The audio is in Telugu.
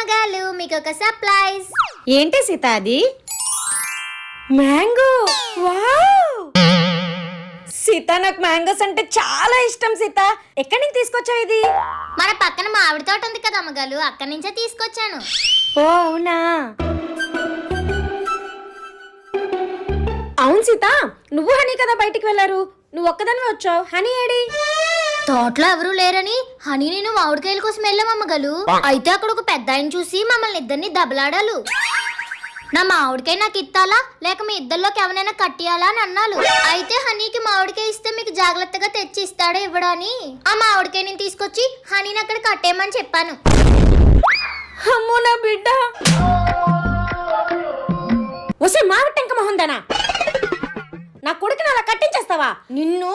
అమ్మగారు మీకు ఒక సర్ప్రైజ్ ఏంటి సీత అది? మ్యాంగో! వావ్! సీత నాకు మ్యాంగోస్ అంటే చాలా ఇష్టం సీత. ఎక్కడి నుంచి తీసుకొచ్చావు ఇది? మన పక్కన మామిడి తోట ఉంది కదా అమ్మగారు అక్కడి నుంచే తీసుకొచ్చాను. ఓ అవునా? అవును సీత నువ్వు హనీ కదా బయటికి వెళ్ళారు. నువ్వు ఒక్కదానివే వచ్చావు. హనీ ఏడి? తోటలో ఎవరూ లేరని. హనీ నేను మామిడికాయల కోసం వెళ్ళాం అమ్మగలు అయితే అక్కడ ఒక పెద్ద ఆయన చూసి మమ్మల్ని ఇద్దరిని దెబ్బలాడాలు. నా మామిడికాయ నాకు ఇత్తాలా లేక మీ ఇద్దరిలోకి ఎవరైనా కట్టియాలా అని అన్నాలు. అయితే హనీకి మామిడికాయ ఇస్తే మీకు జాగ్రత్తగా తెచ్చి ఇస్తాడా ఇవ్వడని ఆ మామిడికాయ నేను తీసుకొచ్చి హనీని అక్కడ కట్టేయమని చెప్పాను. అమ్మో నా బిడ్డ. వసే మామిడి టెంక మొహందనా? నా కొడుకుని అలా కట్టించేస్తావా? నిన్ను.